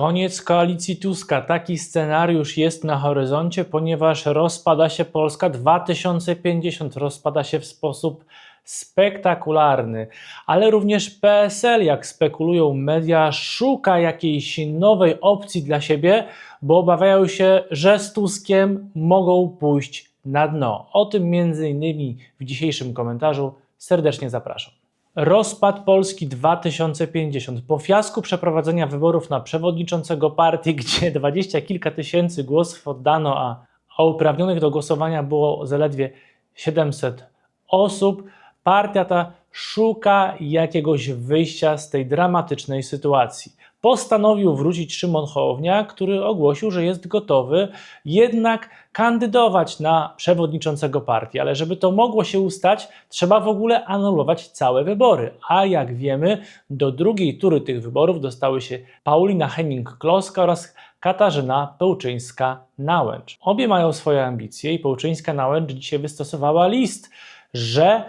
Koniec koalicji Tuska. Taki scenariusz jest na horyzoncie, ponieważ rozpada się Polska 2050. Rozpada się w sposób spektakularny, ale również PSL, jak spekulują media, szuka jakiejś nowej opcji dla siebie, bo obawiają się, że z Tuskiem mogą pójść na dno. O tym między innymi w dzisiejszym komentarzu serdecznie zapraszam. Rozpad Polski 2050. Po fiasku przeprowadzenia wyborów na przewodniczącego partii, gdzie dwadzieścia kilka tysięcy głosów oddano, a, a uprawnionych do głosowania było zaledwie 700 osób, partia ta szuka jakiegoś wyjścia z tej dramatycznej sytuacji. Postanowił wrócić Szymon Hołownia, który ogłosił, że jest gotowy jednak kandydować na przewodniczącego partii, ale żeby to mogło się ustać, trzeba w ogóle anulować całe wybory. A jak wiemy, do drugiej tury tych wyborów dostały się Paulina Henning-Kloska oraz Katarzyna Pełczyńska-Nałęcz. Obie mają swoje ambicje i Pełczyńska-Nałęcz dzisiaj wystosowała list, że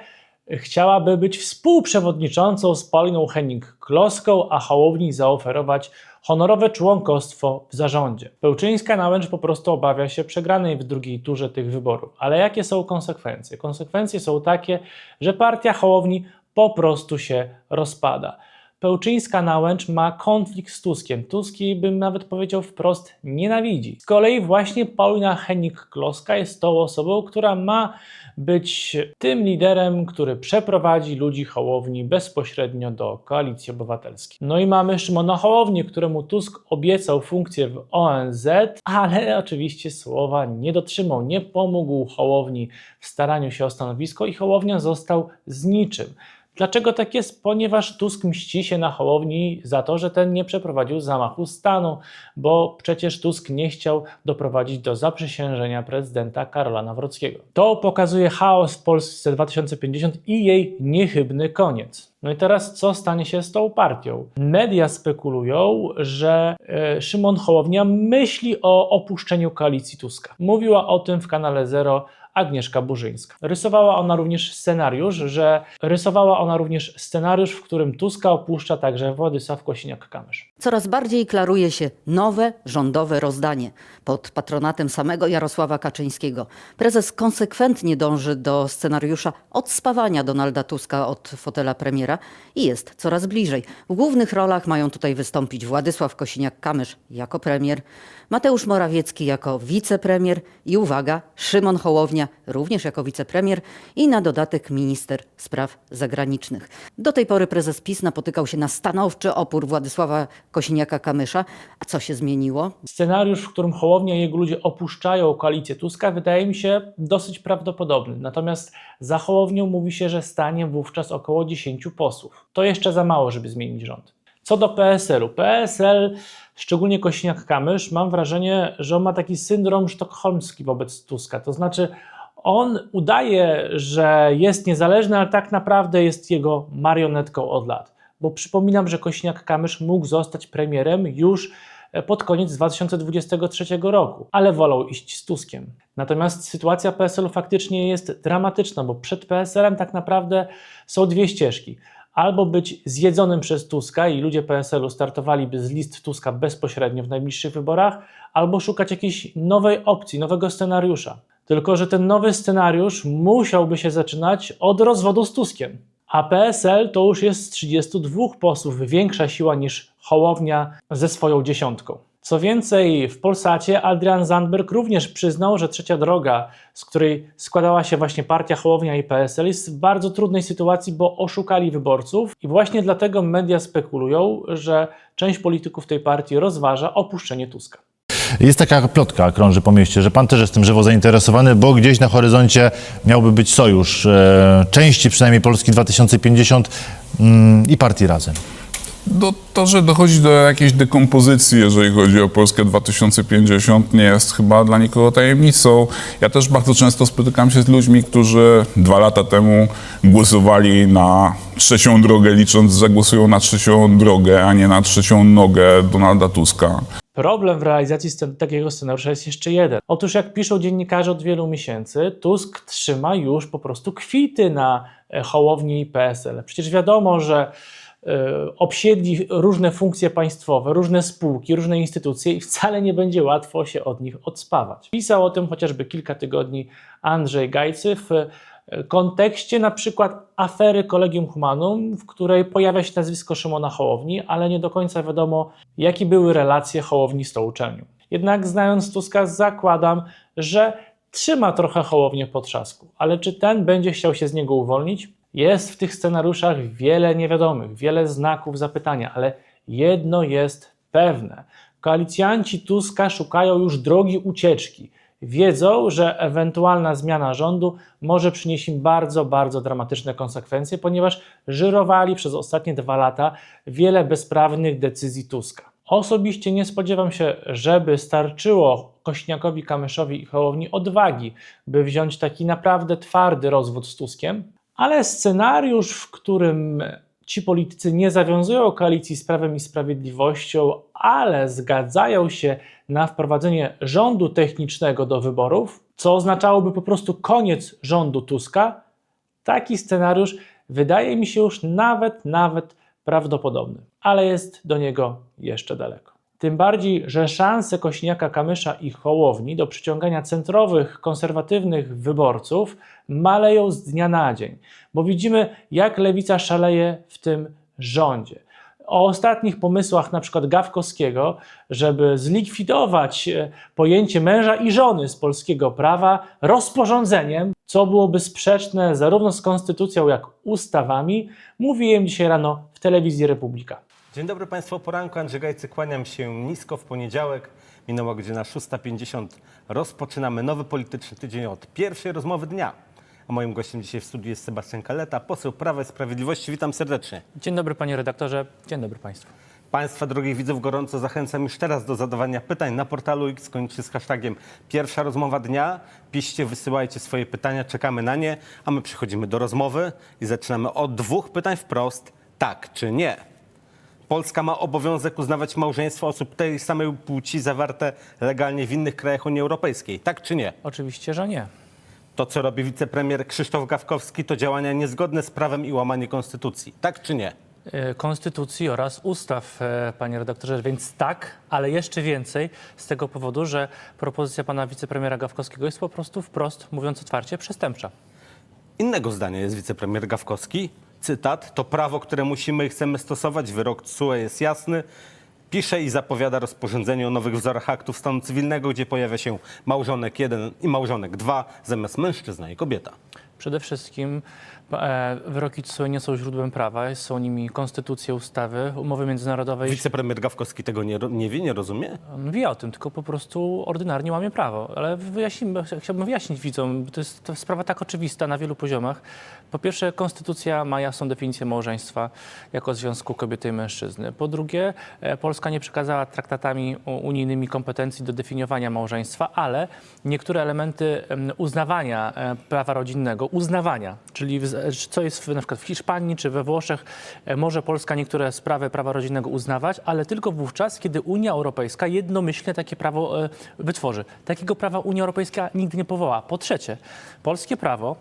chciałaby być współprzewodniczącą z Pauliną Henning-Kloską, a Hołowni zaoferować honorowe członkostwo w zarządzie. Pełczyńska Nałęcz po prostu obawia się przegranej w drugiej turze tych wyborów. Ale jakie są konsekwencje? Konsekwencje są takie, że partia Hołowni po prostu się rozpada. Pełczyńska Nałęcz ma konflikt z Tuskiem. Tusk jej bym nawet powiedział wprost nienawidzi. Z kolei właśnie Paulina Hennig-Kloska jest tą osobą, która ma być tym liderem, który przeprowadzi ludzi Hołowni bezpośrednio do Koalicji Obywatelskiej. No i mamy Szymona Hołownię, któremu Tusk obiecał funkcję w ONZ, ale oczywiście słowa nie dotrzymał, nie pomógł Hołowni w staraniu się o stanowisko i Hołownia został z niczym. Dlaczego tak jest? Ponieważ Tusk mści się na Hołowni za to, że ten nie przeprowadził zamachu stanu, bo przecież Tusk nie chciał doprowadzić do zaprzysiężenia prezydenta Karola Nawrockiego. To pokazuje chaos w Polsce 2050 i jej niechybny koniec. No i teraz co stanie się z tą partią? Media spekulują, że e, Szymon Hołownia myśli o opuszczeniu koalicji Tuska. Mówiła o tym w kanale Zero Agnieszka Burzyńska. Rysowała ona również scenariusz, że rysowała ona również scenariusz, w którym Tuska opuszcza także Władysław Kosiniak-Kamysz. Coraz bardziej klaruje się nowe rządowe rozdanie pod patronatem samego Jarosława Kaczyńskiego. Prezes konsekwentnie dąży do scenariusza odspawania Donalda Tuska od fotela premiera i jest coraz bliżej. W głównych rolach mają tutaj wystąpić Władysław Kosiniak-Kamysz jako premier, Mateusz Morawiecki jako wicepremier i uwaga, Szymon Hołownia również jako wicepremier i na dodatek minister spraw zagranicznych. Do tej pory prezes PiS napotykał się na stanowczy opór Władysława Kosiniaka-Kamysza. A co się zmieniło? Scenariusz, w którym Hołownia i jego ludzie opuszczają koalicję Tuska, wydaje mi się dosyć prawdopodobny. Natomiast za Hołownią mówi się, że stanie wówczas około 10 posłów. To jeszcze za mało, żeby zmienić rząd. Co do PSL-u. PSL, szczególnie Kosiniak-Kamysz, mam wrażenie, że on ma taki syndrom sztokholmski wobec Tuska. To znaczy, on udaje, że jest niezależny, ale tak naprawdę jest jego marionetką od lat. Bo przypominam, że Kosiniak-Kamysz mógł zostać premierem już pod koniec 2023 roku, ale wolał iść z Tuskiem. Natomiast sytuacja PSL-u faktycznie jest dramatyczna, bo przed PSL-em tak naprawdę są dwie ścieżki. Albo być zjedzonym przez Tuska i ludzie PSL-u startowaliby z list Tuska bezpośrednio w najbliższych wyborach, albo szukać jakiejś nowej opcji, nowego scenariusza. Tylko, że ten nowy scenariusz musiałby się zaczynać od rozwodu z Tuskiem. A PSL to już jest z 32 posłów większa siła niż Hołownia ze swoją dziesiątką. Co więcej, w Polsacie Adrian Zandberg również przyznał, że trzecia droga, z której składała się właśnie partia Hołownia i PSL, jest w bardzo trudnej sytuacji, bo oszukali wyborców i właśnie dlatego media spekulują, że część polityków tej partii rozważa opuszczenie Tuska. Jest taka plotka, krąży po mieście, że pan też jest tym żywo zainteresowany, bo gdzieś na horyzoncie miałby być sojusz e, części przynajmniej Polski 2050 mm, i partii Razem. Do, to, że dochodzi do jakiejś dekompozycji, jeżeli chodzi o Polskę 2050, nie jest chyba dla nikogo tajemnicą. Ja też bardzo często spotykam się z ludźmi, którzy dwa lata temu głosowali na trzecią drogę, licząc, że głosują na trzecią drogę, a nie na trzecią nogę Donalda Tuska. Problem w realizacji takiego scenariusza jest jeszcze jeden. Otóż, jak piszą dziennikarze od wielu miesięcy, Tusk trzyma już po prostu kwity na e, Hołowni PSL. Przecież wiadomo, że obsiedli różne funkcje państwowe, różne spółki, różne instytucje i wcale nie będzie łatwo się od nich odspawać. Pisał o tym chociażby kilka tygodni Andrzej Gajcy w e, kontekście na przykład afery Collegium Humanum, w której pojawia się nazwisko Szymona Hołowni, ale nie do końca wiadomo, jakie były relacje Hołowni z tą uczelnią. Jednak znając Tuska, zakładam, że trzyma trochę Hołownię w potrzasku. Ale czy ten będzie chciał się z niego uwolnić? Jest w tych scenariuszach wiele niewiadomych, wiele znaków zapytania, ale jedno jest pewne. Koalicjanci Tuska szukają już drogi ucieczki. Wiedzą, że ewentualna zmiana rządu może przynieść im bardzo, bardzo dramatyczne konsekwencje, ponieważ żyrowali przez ostatnie dwa lata wiele bezprawnych decyzji Tuska. Osobiście nie spodziewam się, żeby starczyło Kośniakowi, Kamyszowi i Hołowni odwagi, by wziąć taki naprawdę twardy rozwód z Tuskiem, ale scenariusz, w którym ci politycy nie zawiązują koalicji z Prawem i Sprawiedliwością, ale zgadzają się na wprowadzenie rządu technicznego do wyborów, co oznaczałoby po prostu koniec rządu Tuska, taki scenariusz wydaje mi się już nawet, nawet prawdopodobny, ale jest do niego jeszcze daleko. Tym bardziej, że szanse Kośniaka, Kamysza i Hołowni do przyciągania centrowych, konserwatywnych wyborców maleją z dnia na dzień, bo widzimy, jak lewica szaleje w tym rządzie. O ostatnich pomysłach na przykład Gawkowskiego, żeby zlikwidować e, pojęcie męża i żony z polskiego prawa rozporządzeniem, co byłoby sprzeczne zarówno z konstytucją, jak ustawami, mówiłem dzisiaj rano w telewizji Republika. Dzień dobry Państwu, poranku Andrzej Gajcy, kłaniam się nisko w poniedziałek. Minęła godzina 6.50. Rozpoczynamy nowy polityczny tydzień od pierwszej rozmowy dnia. A moim gościem dzisiaj w studiu jest Sebastian Kaleta, poseł Prawa i Sprawiedliwości. Witam serdecznie. Dzień dobry panie redaktorze, dzień dobry państwu. Państwa, drogich widzów, gorąco zachęcam już teraz do zadawania pytań na portalu X, kończy z hashtagiem pierwsza rozmowa dnia. Piszcie, wysyłajcie swoje pytania, czekamy na nie, a my przechodzimy do rozmowy i zaczynamy od dwóch pytań wprost, tak czy nie. Polska ma obowiązek uznawać małżeństwo osób tej samej płci zawarte legalnie w innych krajach Unii Europejskiej, tak czy nie? Oczywiście, że nie. To, co robi wicepremier Krzysztof Gawkowski, to działania niezgodne z prawem i łamanie konstytucji, tak czy nie? E, Konstytucji oraz ustaw, e, panie redaktorze, więc tak, ale jeszcze więcej z tego powodu, że propozycja pana wicepremiera Gawkowskiego jest po prostu wprost, mówiąc otwarcie, przestępcza. Innego zdania jest wicepremier Gawkowski. Cytat: To prawo, które musimy i chcemy stosować. Wyrok TSUE jest jasny. Pisze i zapowiada rozporządzenie o nowych wzorach aktów stanu cywilnego, gdzie pojawia się małżonek 1 i małżonek 2 zamiast mężczyzna i kobieta. Przede wszystkim wyroki TSUE nie są źródłem prawa, są nimi konstytucje, ustawy, umowy międzynarodowe. i Wicepremier Gawkowski tego nie, ro- nie wie, nie rozumie? On wie o tym, tylko po prostu ordynarnie łamie prawo. Ale wyjaśnijmy, chciałbym wyjaśnić widzom, bo to jest to sprawa tak oczywista na wielu poziomach. Po pierwsze, konstytucja ma jasną definicję małżeństwa jako związku kobiety i mężczyzny. Po drugie, e, Polska nie przekazała traktatami u- unijnymi kompetencji do definiowania małżeństwa, ale niektóre elementy em, uznawania e, prawa rodzinnego, uznawania, czyli w- co jest w, na przykład w Hiszpanii czy we Włoszech, e, może Polska niektóre sprawy prawa rodzinnego uznawać, ale tylko wówczas, kiedy Unia Europejska jednomyślnie takie prawo e, wytworzy. Takiego prawa Unia Europejska nigdy nie powoła. Po trzecie, polskie prawo,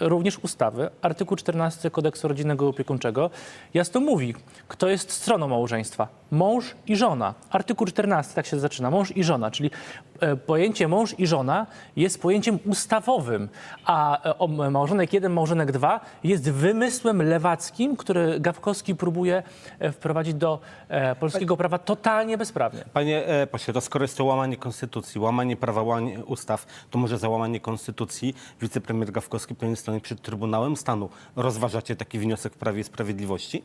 również ustawy, artykuł 14 kodeksu rodzinnego i opiekuńczego jasno mówi, kto jest stroną małżeństwa. Mąż i żona. Artykuł 14 tak się zaczyna. Mąż i żona, czyli e, pojęcie mąż i żona jest pojęciem ustawowym, a e, o- małżonek 1, 2 jest wymysłem lewackim, który Gawkowski próbuje e, wprowadzić do e, polskiego prawa totalnie bezprawnie. Panie e, pośle, to skoro jest to łamanie konstytucji, łamanie prawa, łamanie ustaw, to może za łamanie konstytucji wicepremier Gawkowski powinien stanąć przed Trybunałem Stanu. Rozważacie taki wniosek w Prawie i Sprawiedliwości?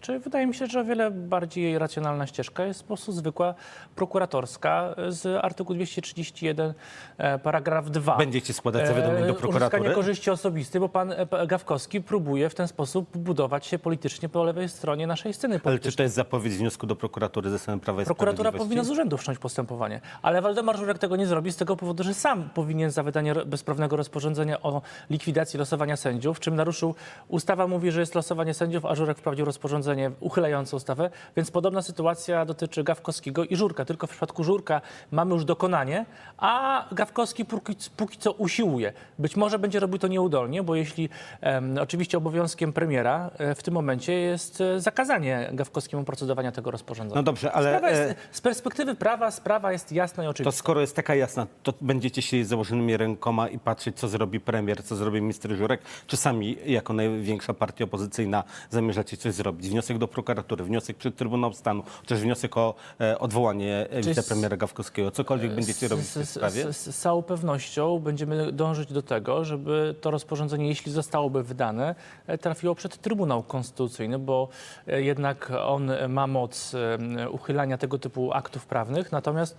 Czy wydaje mi się, że o wiele bardziej racjonalna ścieżka jest po prostu zwykła prokuratorska z artykułu 231 e, paragraf 2. Będziecie składać zawiadomienie do E, prokuratury? Uzyskanie korzyści osobistej, bo pan e, Gawkowski próbuje w ten sposób budować się politycznie po lewej stronie naszej sceny Ale politycznej. czy to jest zapowiedź wniosku do prokuratury ze strony Prawa i Prokuratura Sprawiedliwości? powinna z urzędu wszcząć postępowanie. Ale Waldemar Żurek tego nie zrobi z tego powodu, że sam powinien za wydanie ro- bezprawnego rozporządzenia o likwidacji losowania sędziów, czym naruszył, ustawa mówi, że jest losowanie sędziów, a Żurek wprowadził rozporządzenie rozporządzenie uchylające ustawę, więc podobna sytuacja dotyczy Gawkowskiego i Żurka. Tylko w przypadku Żurka mamy już dokonanie, a Gawkowski póki, póki co usiłuje. Być może będzie robił to nieudolnie, bo jeśli em, oczywiście obowiązkiem premiera e, w tym momencie jest e, zakazanie Gawkowskiemu procedowania tego rozporządzenia. No dobrze, ale Sprawa e, jest, z perspektywy prawa sprawa jest jasna i to oczywista. skoro jest taka jasna, to będziecie siedzieć z założonymi rękoma i patrzeć, co zrobi premier, co zrobi minister Żurek, czy sami jako największa partia opozycyjna zamierzacie coś zrobić? Wniosek do prokuratury, wniosek przed Trybunał Stanu, chociaż wniosek o e, odwołanie e, Czy wicepremiera Gawkowskiego. Cokolwiek będziecie robić w tej sprawie? Z, z, z całą pewnością będziemy dążyć do tego, żeby to rozporządzenie, jeśli zostałoby wydane, e, trafiło przed Trybunał Konstytucyjny, bo e, jednak on e, ma moc e, uchylania tego typu aktów prawnych, natomiast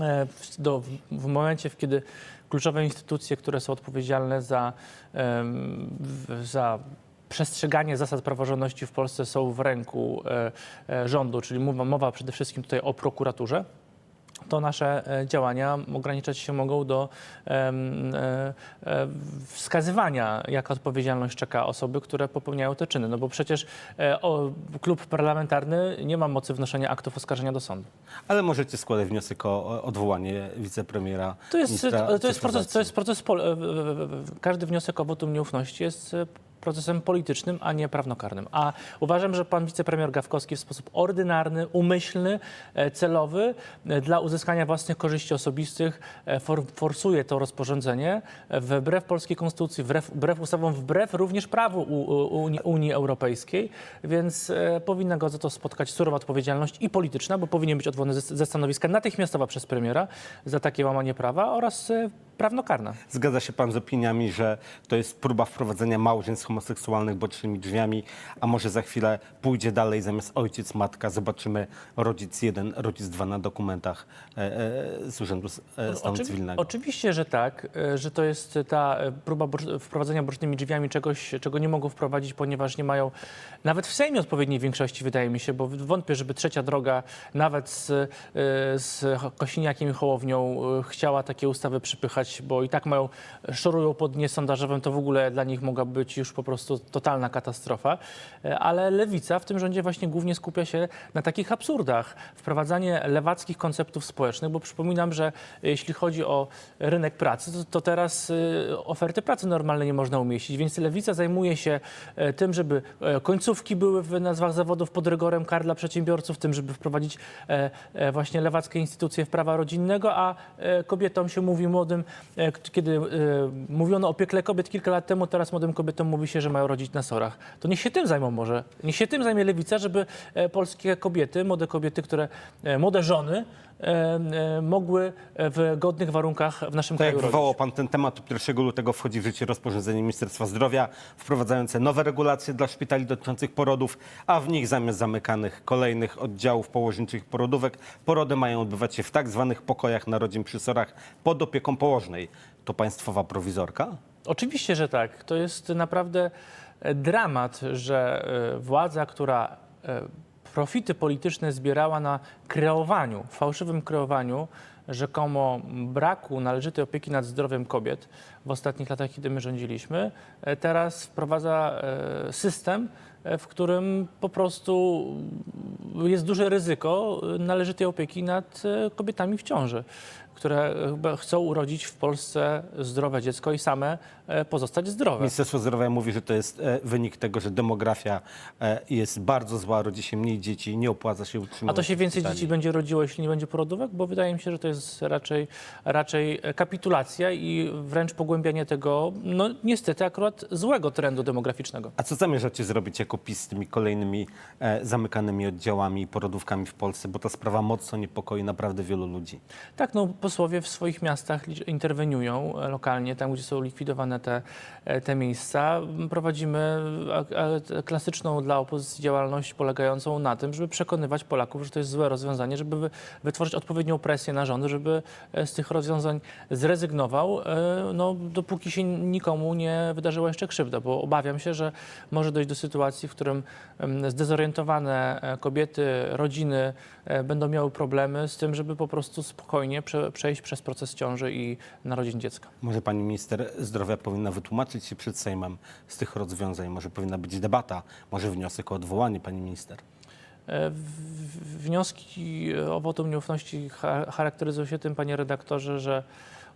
e, w, do, w momencie, kiedy kluczowe instytucje, które są odpowiedzialne za, za przestrzeganie zasad praworządności w Polsce są w ręku e, e, rządu, czyli mowa, mowa przede wszystkim tutaj o prokuraturze, to nasze e, działania ograniczać się mogą do wskazywania, jaka odpowiedzialność czeka osoby, które popełniają te czyny. No bo przecież klub parlamentarny nie ma mocy wnoszenia aktów oskarżenia do sądu. Ale możecie składać wniosek o odwołanie wicepremiera. To jest, to jest proces, to jest proces każdy wniosek o wotum nieufności jest procesem politycznym, a nie prawnokarnym. A uważam, że pan wicepremier Gawkowski w sposób ordynarny, umyślny, e, celowy e, dla uzyskania własnych korzyści osobistych e, for, forsuje to rozporządzenie wbrew polskiej konstytucji, wbrew, wbrew ustawom, wbrew również prawu Unii, Unii Europejskiej, więc powinna go za to spotkać surowa odpowiedzialność i polityczna, bo powinien być odwołany ze, stanowiska natychmiastowa przez premiera za takie łamanie prawa oraz prawnokarna. Zgadza się pan z opiniami, że to jest próba wprowadzenia małżeństw homoseksualnych bocznymi drzwiami, a może za chwilę pójdzie dalej, zamiast ojciec, matka, zobaczymy rodzic jeden, rodzic dwa na dokumentach e, e, z Urzędu e, Stanu Oczywi- Cywilnego. Oczywiście, że tak, e, że to jest ta e, próba wprowadzenia bocznymi drzwiami czegoś, czego nie mogą wprowadzić, ponieważ nie mają nawet w Sejmie odpowiedniej większości, wydaje mi się, bo wątpię, żeby trzecia droga nawet z, z Kosiniakiem i Hołownią chciała takie ustawy przypychać, bo i tak mają, szorują pod dnie sondażowym, to w ogóle dla nich mogła być już po prostu totalna katastrofa. E, Ale lewica w tym rządzie właśnie głównie skupia się na takich absurdach. Wprowadzanie lewackich konceptów społecznych, bo przypominam, że jeśli chodzi o rynek pracy, to, to teraz y, oferty pracy normalne nie można umieścić, więc lewica zajmuje się e, tym, żeby e, końcówki były w nazwach zawodów pod rygorem kar dla przedsiębiorców, tym, żeby wprowadzić e, e, właśnie lewackie instytucje w prawa rodzinnego, a e, kobietom się mówi młodym, e, kiedy e, mówiono o piekle kobiet kilka lat temu, teraz młodym kobietom mówi się, że mają rodzić na sorach. To niech się tym zajmą może. Niech się tym zajmie lewica, żeby e, polskie kobiety, młode kobiety, które, e, młode żony e, mogły w godnych warunkach w naszym To jak kraju rodzić. wywołał pan ten temat, to 1 lutego wchodzi w życie rozporządzenie Ministerstwa Zdrowia wprowadzające nowe regulacje dla szpitali dotyczących porodów, a w nich zamiast zamykanych kolejnych oddziałów położniczych porodówek, porody mają odbywać się w tak zwanych pokojach narodzin przy sorach pod opieką położnej. To państwowa prowizorka? Oczywiście, że tak. To jest naprawdę e, dramat, że e, władza, która e, profity polityczne zbierała na kreowaniu, fałszywym kreowaniu rzekomo braku należytej opieki nad zdrowiem kobiet w ostatnich latach, kiedy my rządziliśmy, teraz wprowadza system, w którym po prostu jest duże ryzyko e, należytej opieki nad e, kobietami w ciąży, które chyba chcą urodzić w Polsce zdrowe dziecko i same e, pozostać zdrowe. Ministerstwo Zdrowia mówi, że to jest e, wynik tego, że demografia e, jest bardzo zła, rodzi się mniej dzieci, nie opłaca się A utrzymywać to się więcej dzieci będzie rodziło, jeśli nie będzie porodówek? Bo wydaje mi się, że to jest raczej, raczej kapitulacja i wręcz pogłębianie tego, no niestety akurat złego trendu demograficznego. A co zamierzacie zrobić jako PiS z tymi kolejnymi e, zamykanymi oddziałami i porodówkami w Polsce? Bo ta sprawa mocno niepokoi naprawdę wielu ludzi. Tak, no posłowie w swoich miastach interweniują e, lokalnie, tam gdzie są likwidowane te, e, te miejsca. Prowadzimy klasyczną dla opozycji działalność polegającą na tym, żeby przekonywać Polaków, że to jest złe rozwiązanie, żeby wy, wytworzyć odpowiednią presję na rząd, żeby e, z tych rozwiązań zrezygnował. No, dopóki się nikomu nie wydarzyła jeszcze krzywda, bo obawiam się, że może dojść do sytuacji, w którym zdezorientowane e, kobiety, rodziny e, będą miały problemy z tym, żeby po prostu spokojnie prze, przejść przez proces ciąży i narodzić dziecko. Może pani minister zdrowia powinna wytłumaczyć się przed Sejmem z tych rozwiązań. Może powinna być debata, może wniosek o odwołanie pani minister. E, Wnioski o wotum nieufności cha- charakteryzują się tym, panie redaktorze, że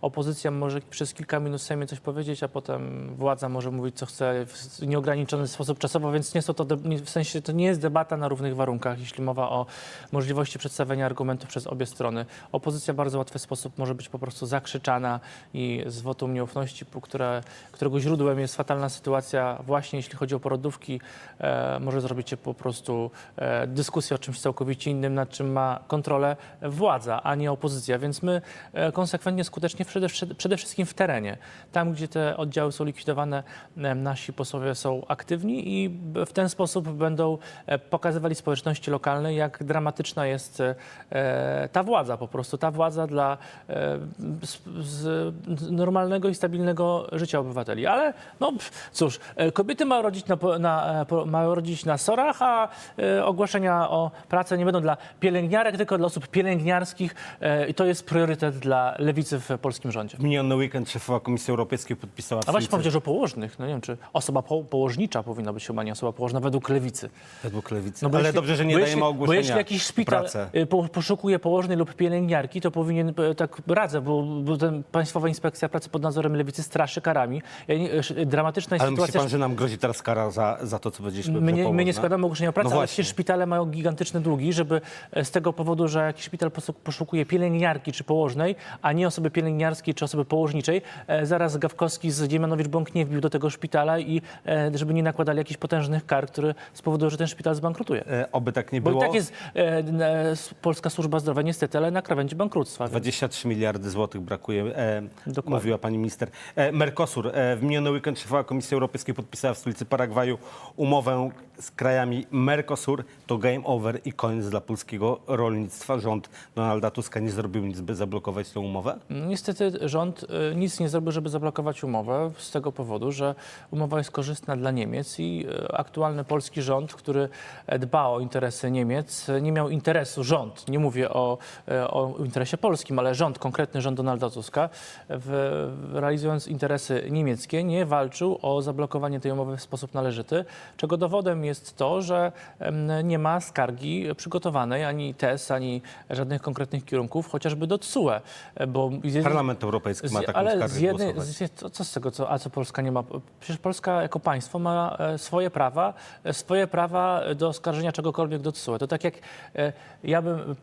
opozycja może przez kilka minut Sejmie coś powiedzieć, a potem władza może mówić, co chce w nieograniczony sposób czasowo, więc nie są to, w sensie to nie jest debata na równych warunkach, jeśli mowa o możliwości przedstawienia argumentów przez obie strony. Opozycja w bardzo łatwy sposób może być po prostu zakrzyczana i z wotum nieufności, które, którego źródłem jest fatalna sytuacja właśnie jeśli chodzi o porodówki, e, może zrobić się po prostu e, dyskusję o czymś całkowicie innym, nad czym ma kontrolę władza, a nie opozycja. Więc my e, konsekwentnie, skutecznie przede, przede wszystkim w terenie, tam gdzie te oddziały są likwidowane, nasi posłowie są aktywni i w ten sposób będą e, pokazywali społeczności lokalnej, jak dramatyczna jest e, ta władza po prostu, ta władza dla e, normalnego i stabilnego życia obywateli. Ale no cóż, kobiety mają rodzić na, na, mają rodzić na sorach, a ogłoszenia o pracę nie będą dla pielęgniarek, tylko dla osób pielęgniarskich i to jest priorytet dla lewicy w polskim rządzie. Miniony weekend szefowa Komisji Europejskiej podpisała... A właśnie powiedział, że o położnych. No nie wiem, czy osoba po, położnicza powinna być chyba nie osoba położna według lewicy. Według lewicy. No bo Ale jeśli- dobrze, że nie dajemy jeśli, ogłoszenia Bo jeśli jakiś szpital pracę. y, po, poszukuje położnej lub pielęgniarki, to powinien, y, tak radzę, bo, bo ten Państwowa Inspekcja Pracy pod nadzorem lewicy straszy karami. Dramatyczna jest Ale myśli sytuacja. pan, że nam grozi teraz kara za, za to, co powiedzieliśmy? My nie, my nie składamy ogłoszenia o pracy, No ale właśnie. przecież szpitale mają gigantyczne długi, żeby e, z tego powodu, że jakiś szpital poszukuje pielęgniarki czy położnej, a nie osoby pielęgniarskiej czy osoby położniczej, e, zaraz Gawkowski z Dziemianowicz-Bąk nie wbił do tego szpitala i e, żeby nie nakładali jakichś potężnych kar, które spowodują, że ten szpital zbankrutuje. E, oby tak nie Bo było. i tak jest Polska Służba Zdrowia niestety, ale na krawędzi bankructwa. 23 miliardy złotych brakuje, e, Dokładnie. mówiła pani minister. E, Mercosur. E, w miniony weekend szefowa Komisji Europejskiej podpisała w stolicy Paragwaju umowę z krajami Mercosur. To game over i koniec dla polskiego rolnictwa. Rząd Donalda Tuska nie zrobił nic, by zablokować tę umowę. No, Niestety rząd y, nic nie zrobił, żeby zablokować umowę z tego powodu, że umowa jest korzystna dla Niemiec i y, aktualny polski rząd, który e, dba o interesy Niemiec, nie miał interesu, rząd, nie mówię o, o interesie polskim, ale rząd, konkretny rząd Donalda Tuska, w, realizując interesy niemieckie, nie walczył o zablokowanie tej umowy w sposób należyty, czego dowodem jest to, że nie ma skargi przygotowanej, ani TES, ani żadnych konkretnych kierunków, chociażby do TSUE, e, bo jednej- Parlament Europejski ma taką ale skargę z jednej, głosować. z, co, co z tego, co, a co Polska nie ma? Przecież Polska jako państwo ma e, swoje prawa, e, swoje prawa do oskarżenia czegokolwiek do TSUE. To tak jak e, ja bym, e,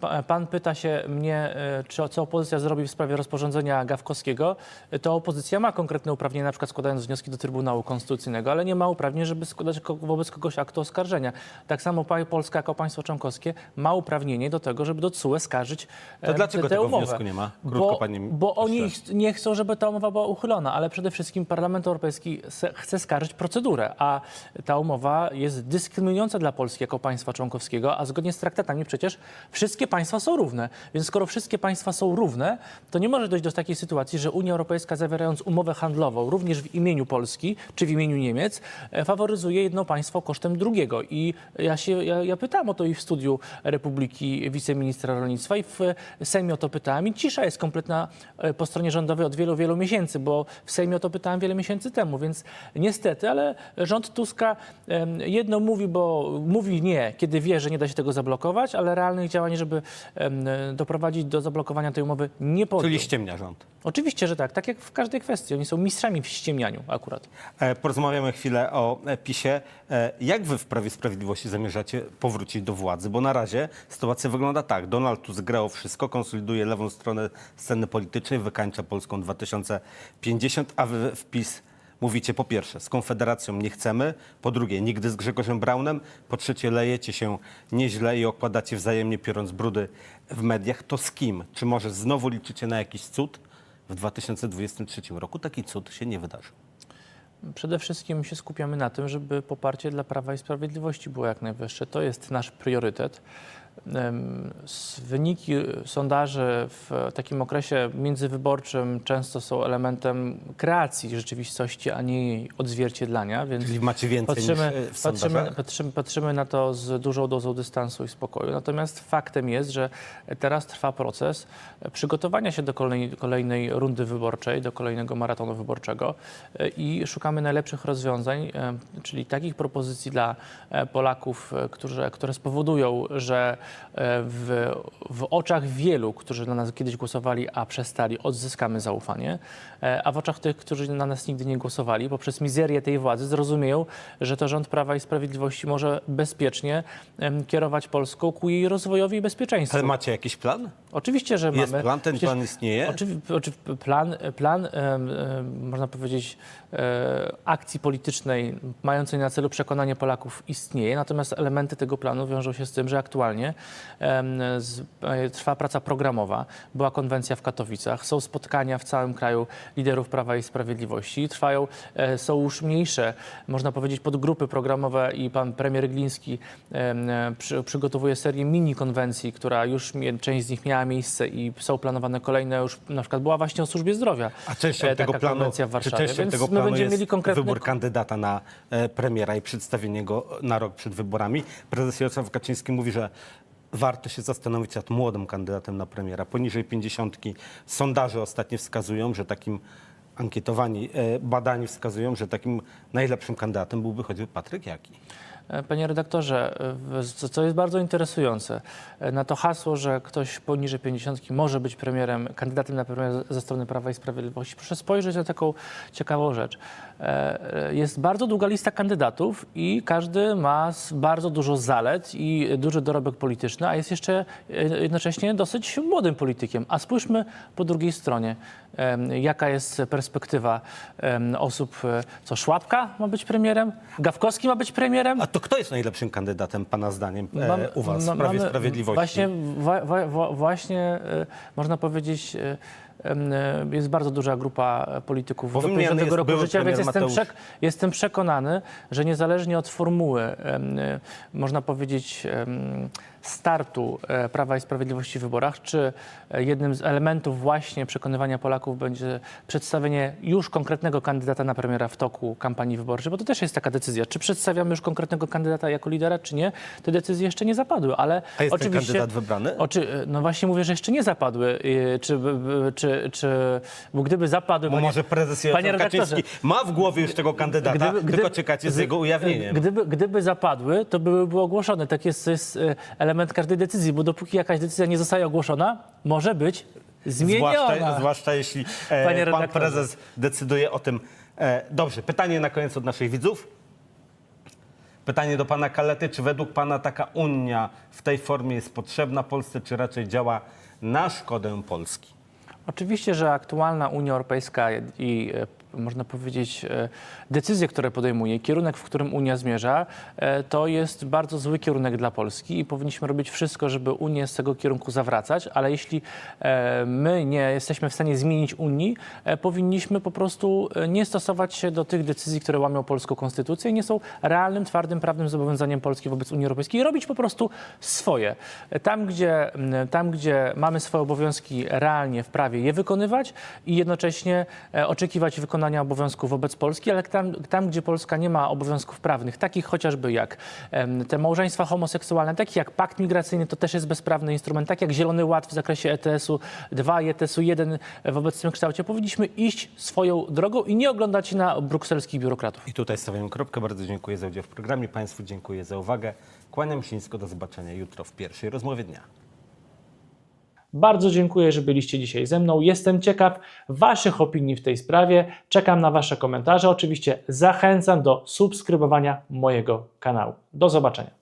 pa- pan pyta się mnie, e, czy, co opozycja zrobi w sprawie rozporządzenia Gawkowskiego, e, to opozycja ma konkretne uprawnienia, na przykład składając wnioski do Trybunału Konstytucyjnego, ale nie ma uprawnień, żeby składać ko- wobec kogoś aktu oskarżenia. Tak samo pa- Polska jako państwo członkowskie ma uprawnienie do tego, żeby do TSUE skarżyć e, To dlaczego tę tego wniosku nie ma? Krótko, Bo, oni ch- nie chcą, żeby ta umowa była uchylona, ale przede wszystkim Parlament Europejski se- chce skarżyć procedurę, a ta umowa jest dyskryminująca dla Polski jako państwa członkowskiego, a zgodnie z traktatami przecież wszystkie państwa są równe. Więc skoro wszystkie państwa są równe, to nie może dojść do takiej sytuacji, że Unia Europejska zawierając umowę handlową również w imieniu Polski czy w imieniu Niemiec e, faworyzuje jedno państwo kosztem drugiego. I ja się ja, ja pytałem o to i w studiu Republiki wiceministra rolnictwa i w Sejmie o to pytałem i cisza jest kompletna e, po stronie rządowej od wielu, wielu miesięcy, bo w Sejmie o to pytałem wiele miesięcy temu, więc niestety, ale rząd Tuska jedno mówi, bo mówi nie, kiedy wie, że nie da się tego zablokować, ale realnych działań, żeby doprowadzić do zablokowania tej umowy nie podjął. Czyli ściemnia rząd. Oczywiście, że tak, tak jak w każdej kwestii. Oni są mistrzami w ściemnianiu akurat. E, Porozmawiamy chwilę o e, PiSie. Jak wy w Prawie Sprawiedliwości zamierzacie powrócić do władzy? Bo na razie sytuacja wygląda tak. Donald Tusk grał wszystko, konsoliduje lewą stronę sceny politycznej, wykańcza Polską 2050, a wy w PiS mówicie po pierwsze, z Konfederacją nie chcemy, po drugie, nigdy z Grzegorzem Braunem, po trzecie, lejecie się nieźle i okładacie wzajemnie piorąc brudy w mediach. To z kim? Czy może znowu liczycie na jakiś cud? W 2023 roku taki cud się nie wydarzył. Przede wszystkim się skupiamy na tym, żeby poparcie dla Prawa i Sprawiedliwości było jak najwyższe. To jest nasz priorytet. Wyniki sondaży w takim okresie międzywyborczym często są elementem kreacji rzeczywistości, a nie jej odzwierciedlania, więc Czyli macie więcej patrzymy, niż e, w patrzymy, patrzymy, patrzymy na to z dużą dozą dystansu i spokoju. Natomiast faktem jest, że teraz trwa proces przygotowania się do kolejnej, kolejnej rundy wyborczej, do kolejnego maratonu wyborczego e, i szukamy najlepszych rozwiązań, e, czyli takich propozycji dla Polaków, którzy, które spowodują, że w, w oczach wielu, którzy na nas kiedyś głosowali, a przestali, odzyskamy zaufanie, e, a w oczach tych, którzy na nas nigdy nie głosowali, poprzez mizerię tej władzy zrozumieją, że to rząd Prawa i Sprawiedliwości może bezpiecznie kierować Polską ku jej rozwojowi i bezpieczeństwu. Ale macie jakiś plan? Oczywiście, że Jest mamy. plan, ten Przecież plan istnieje? Oczy, plan, plan można powiedzieć, e, akcji politycznej mającej na celu przekonanie Polaków istnieje, natomiast elementy tego planu wiążą się z tym, że aktualnie e, trwa praca programowa. Była konwencja w Katowicach, są spotkania w całym kraju liderów Prawa i Sprawiedliwości. Trwają, e, są już mniejsze, można powiedzieć, podgrupy programowe i pan premier Gliński e, przy, przygotowuje serię mini konwencji, która już część z nich miała miejsce i są planowane kolejne już, na przykład była właśnie o służbie zdrowia. A częścią e, tego taka planu, konwencja w czy Warszawie, częścią więc tego my planu będziemy jest mieli konkretny wybór kandydata na e, premiera i przedstawienie go na rok przed wyborami? Prezes Jarosław Kaczyński mówi, że warto się zastanowić nad młodym kandydatem na premiera. Poniżej 50 sondaże ostatnie wskazują, że takim ankietowani, e, badani wskazują, że takim najlepszym kandydatem byłby choćby Patryk Jaki. E, Panie redaktorze, co jest bardzo interesujące, e, na to hasło, że ktoś poniżej 50 może być premierem, kandydatem na premiera ze strony Prawa i Sprawiedliwości, proszę spojrzeć na taką ciekawą rzecz. E, e, Jest bardzo długa lista kandydatów i każdy ma bardzo dużo zalet i duży dorobek polityczny, a jest jeszcze e, jednocześnie dosyć młodym politykiem. A spójrzmy po drugiej stronie, jaka jest perspektywa osób, co Szłapka ma być premierem, Gawkowski ma być premierem, A to kto jest najlepszym kandydatem, pana zdaniem, Mam- u was w Prawie mamy- Sprawiedliwości? Właśnie, wa, wa, wa, właśnie można powiedzieć, jest bardzo duża grupa e, polityków Bo do wymieniany 50 jest roku życia, więc jestem, przek- jestem przekonany, że niezależnie od formuły, e, można powiedzieć, startu e, Prawa i Sprawiedliwości w wyborach, czy e, jednym z elementów właśnie przekonywania Polaków będzie przedstawienie już konkretnego kandydata na premiera w toku kampanii wyborczej, bo to też jest taka decyzja, czy przedstawiamy już konkretnego kandydata jako lidera, czy nie. Te decyzje jeszcze nie zapadły, ale A jest ten oczywiście... kandydat wybrany? Oczy, no właśnie mówię, że jeszcze nie zapadły. Czy, czy, czy bo gdyby zapadły... Bo panie- może prezes panie Kaczyński ma w głowie już tego kandydata, Gdyby- tylko gdyby- czekacie z gdy- jego ujawnieniem. Gdyby, gdyby zapadły, to byłyby ogłoszone. Tak jest, jest e, element każdej decyzji, bo dopóki jakaś decyzja nie zostaje ogłoszona, może być zmieniona. Zwłaszcza, zwłaszcza jeśli e, pan redaktorze. prezes decyduje o tym. E, dobrze, pytanie na koniec od naszych widzów. Pytanie do pana Kalety. Czy według pana taka Unia w tej formie jest potrzebna Polsce, czy raczej działa na szkodę Polski? Oczywiście, że aktualna Unia Europejska i e, można powiedzieć e, decyzje, które podejmuje, kierunek, w którym Unia zmierza, e, to jest bardzo zły kierunek dla Polski i powinniśmy robić wszystko, żeby Unię z tego kierunku zawracać, ale jeśli e, my nie jesteśmy w stanie zmienić Unii, powinniśmy po prostu nie stosować się do tych decyzji, które łamią polską konstytucję i nie są realnym, twardym, prawnym zobowiązaniem Polski wobec Unii Europejskiej i robić po prostu swoje. Tam, gdzie, tam, gdzie mamy swoje obowiązki realnie w prawie, je wykonywać i jednocześnie oczekiwać wykonania obowiązków wobec Polski, ale tam, tam, gdzie Polska nie ma obowiązków prawnych, takich chociażby jak te małżeństwa homoseksualne, takich jak pakt migracyjny, to też jest bezprawny instrument, tak jak Zielony Ład w zakresie ETS-u 2 i ETS-u 1 w obecnym kształcie, powinniśmy iść swoją drogą i nie oglądać na brukselskich biurokratów. I tutaj stawiam kropkę. Bardzo dziękuję za udział w programie. Państwu dziękuję za uwagę. Kłaniam się nisko. Do zobaczenia jutro w pierwszej rozmowie dnia. Bardzo dziękuję, że byliście dzisiaj ze mną. Jestem ciekaw Waszych opinii w tej sprawie. Czekam na Wasze komentarze. Oczywiście zachęcam do subskrybowania mojego kanału. Do zobaczenia.